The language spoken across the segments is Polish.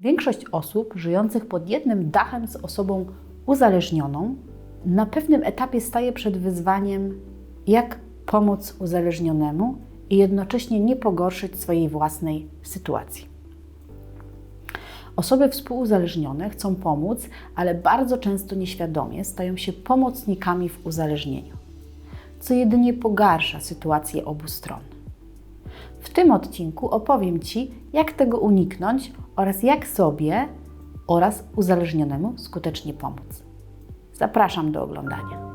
Większość osób żyjących pod jednym dachem z osobą uzależnioną na pewnym etapie staje przed wyzwaniem, jak pomóc uzależnionemu i jednocześnie nie pogorszyć swojej własnej sytuacji. Osoby współuzależnione chcą pomóc, ale bardzo często nieświadomie stają się pomocnikami w uzależnieniu, co jedynie pogarsza sytuację obu stron. W tym odcinku opowiem Ci, jak tego uniknąć oraz jak sobie oraz uzależnionemu skutecznie pomóc. Zapraszam do oglądania.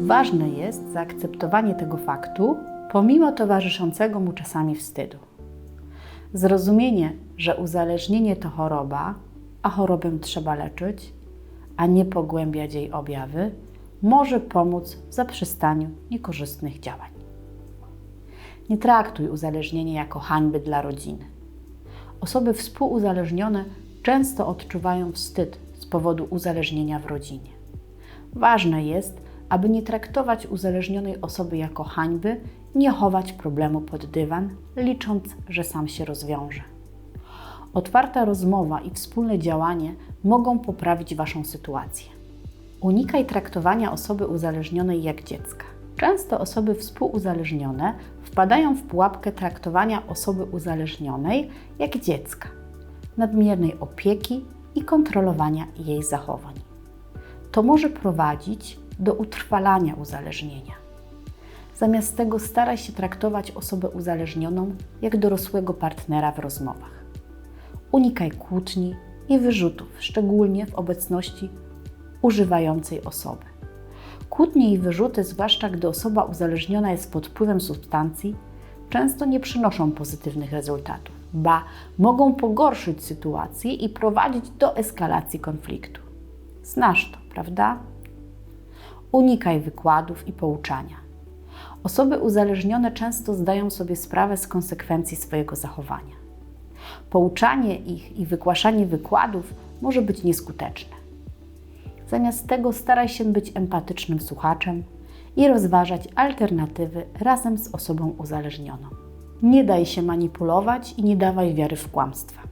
Ważne jest zaakceptowanie tego faktu, pomimo towarzyszącego mu czasami wstydu. Zrozumienie, że uzależnienie to choroba, a chorobę trzeba leczyć, a nie pogłębiać jej objawy, może pomóc w zaprzestaniu niekorzystnych działań. Nie traktuj uzależnienia jako hańby dla rodziny. Osoby współuzależnione często odczuwają wstyd z powodu uzależnienia w rodzinie. Ważne jest, aby nie traktować uzależnionej osoby jako hańby, nie chować problemu pod dywan, licząc, że sam się rozwiąże. Otwarta rozmowa i wspólne działanie mogą poprawić Waszą sytuację. Unikaj traktowania osoby uzależnionej jak dziecka. Często osoby współuzależnione wpadają w pułapkę traktowania osoby uzależnionej jak dziecka, nadmiernej opieki i kontrolowania jej zachowań. To może prowadzić do utrwalania uzależnienia. Zamiast tego staraj się traktować osobę uzależnioną jak dorosłego partnera w rozmowach. Unikaj kłótni i wyrzutów, szczególnie w obecności używającej osoby. Kłótnie i wyrzuty, zwłaszcza gdy osoba uzależniona jest pod wpływem substancji, często nie przynoszą pozytywnych rezultatów, ba mogą pogorszyć sytuację i prowadzić do eskalacji konfliktu. Znasz to, prawda? Unikaj wykładów i pouczania. Osoby uzależnione często zdają sobie sprawę z konsekwencji swojego zachowania. Pouczanie ich i wygłaszanie wykładów może być nieskuteczne. Zamiast tego staraj się być empatycznym słuchaczem i rozważać alternatywy razem z osobą uzależnioną. Nie daj się manipulować i nie dawaj wiary w kłamstwa.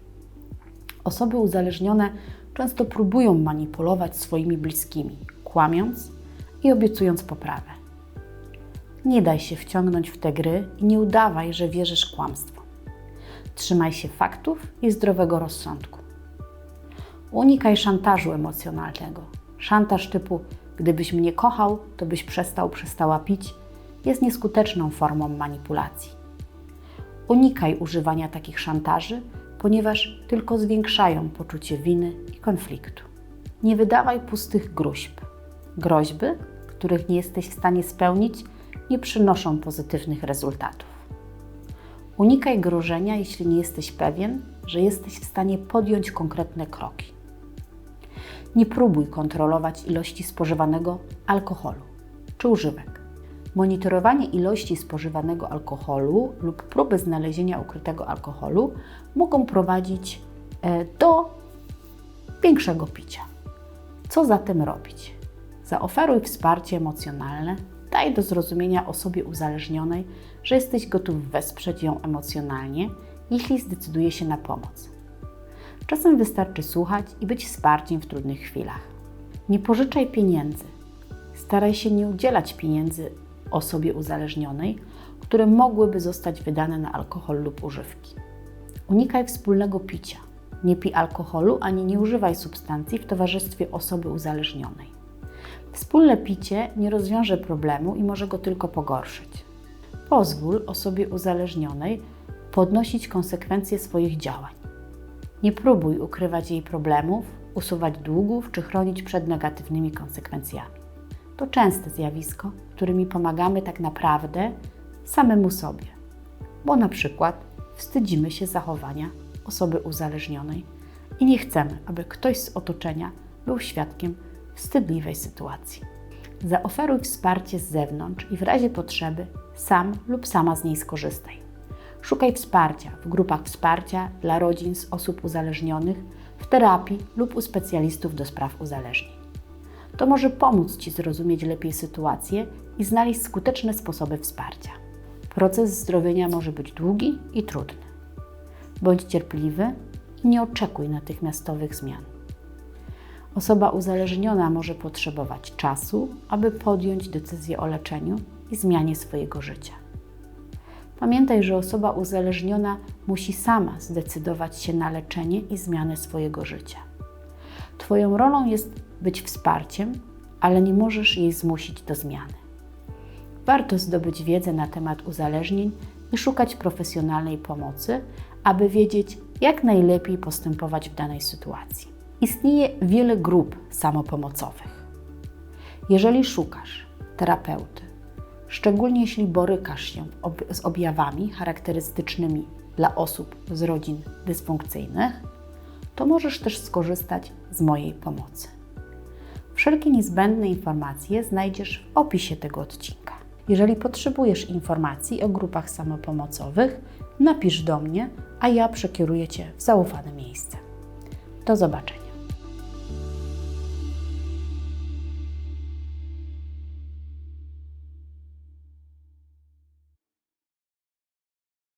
Osoby uzależnione często próbują manipulować swoimi bliskimi, kłamiąc i obiecując poprawę. Nie daj się wciągnąć w te gry i nie udawaj, że wierzysz kłamstwu. Trzymaj się faktów i zdrowego rozsądku. Unikaj szantażu emocjonalnego. Szantaż typu: gdybyś mnie kochał, to byś przestał, przestała pić, jest nieskuteczną formą manipulacji. Unikaj używania takich szantaży, ponieważ tylko zwiększają poczucie winy i konfliktu. Nie wydawaj pustych gruźb. Groźby, których nie jesteś w stanie spełnić, nie przynoszą pozytywnych rezultatów. Unikaj grożenia, jeśli nie jesteś pewien, że jesteś w stanie podjąć konkretne kroki. Nie próbuj kontrolować ilości spożywanego alkoholu czy używek. Monitorowanie ilości spożywanego alkoholu lub próby znalezienia ukrytego alkoholu mogą prowadzić e, do większego picia. Co zatem robić? Zaoferuj wsparcie emocjonalne, daj do zrozumienia osobie uzależnionej, że jesteś gotów wesprzeć ją emocjonalnie, jeśli zdecyduje się na pomoc. Czasem wystarczy słuchać i być wsparciem w trudnych chwilach. Nie pożyczaj pieniędzy. Staraj się nie udzielać pieniędzy osobie uzależnionej, które mogłyby zostać wydane na alkohol lub używki. Unikaj wspólnego picia. Nie pij alkoholu ani nie używaj substancji w towarzystwie osoby uzależnionej. Wspólne picie nie rozwiąże problemu i może go tylko pogorszyć. Pozwól osobie uzależnionej podnosić konsekwencje swoich działań. Nie próbuj ukrywać jej problemów, usuwać długów czy chronić przed negatywnymi konsekwencjami. To częste zjawisko, którymi pomagamy tak naprawdę samemu sobie, bo na przykład wstydzimy się zachowania osoby uzależnionej i nie chcemy, aby ktoś z otoczenia był świadkiem wstydliwej sytuacji. Zaoferuj wsparcie z zewnątrz i w razie potrzeby sam lub sama z niej skorzystaj. Szukaj wsparcia w grupach wsparcia dla rodzin z osób uzależnionych, w terapii lub u specjalistów do spraw uzależnień. To może pomóc Ci zrozumieć lepiej sytuację i znaleźć skuteczne sposoby wsparcia. Proces zdrowienia może być długi i trudny. Bądź cierpliwy i nie oczekuj natychmiastowych zmian. Osoba uzależniona może potrzebować czasu, aby podjąć decyzję o leczeniu i zmianie swojego życia. Pamiętaj, że osoba uzależniona musi sama zdecydować się na leczenie i zmianę swojego życia. Twoją rolą jest być wsparciem, ale nie możesz jej zmusić do zmiany. Warto zdobyć wiedzę na temat uzależnień i szukać profesjonalnej pomocy, aby wiedzieć, jak najlepiej postępować w danej sytuacji. Istnieje wiele grup samopomocowych. Jeżeli szukasz terapeuty, szczególnie jeśli borykasz się z objawami charakterystycznymi dla osób z rodzin dysfunkcyjnych, to możesz też skorzystać z mojej pomocy. Wszelkie niezbędne informacje znajdziesz w opisie tego odcinka. Jeżeli potrzebujesz informacji o grupach samopomocowych, napisz do mnie, a ja przekieruję Cię w zaufane miejsce. Do zobaczenia.